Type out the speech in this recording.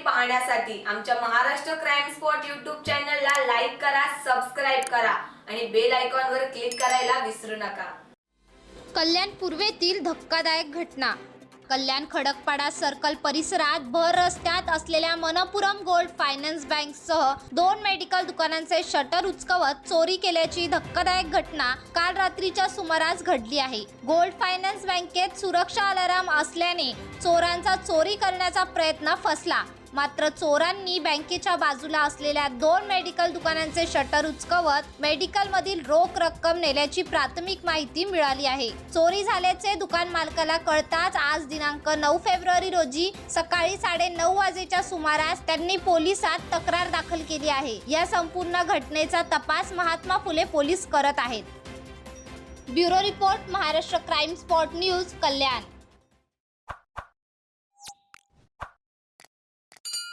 पाहण्यासाठी आमच्या Maharashtra crime spot YouTube चॅनलला लाईक करा सबस्क्राईब करा आणि बेल आयकॉनवर क्लिक करायला विसरू नका. कल्याण पूर्वेतील धक्कादायक घटना. कल्याण खडकपाडा सर्कल परिसरात भर रस्त्यात असलेल्या मनपुरम गोल्ड फायनान्स बँकसह दोन मेडिकल दुकानांचे शटर उचकवत चोरी केल्याची धक्कादायक घटना काल रात्रीच्या सुमारास घडली आहे. गोल्ड फायनान्स बँकेत सुरक्षा अलाराम असल्याने चोरांचा चोरी करण्याचा प्रयत्न फसला. मात्र चोरांनी बँकेच्या बाजूला असलेल्या दोन मेडिकल दुकानांचे शटर उचकवत मेडिकलमधील रोख रक्कम नेल्याची प्राथमिक माहिती मिळाली आहे. चोरी झाल्याचे दुकान मालकाला कळताच आज दिनांक नऊ फेब्रुवारी रोजी सकाळी साडे नऊ वाजेच्या सुमारास त्यांनी पोलिसात तक्रार दाखल केली आहे. या संपूर्ण घटनेचा तपास महात्मा फुले पोलीस करत आहेत. Bureau report Maharashtra crime spot news Kalyan.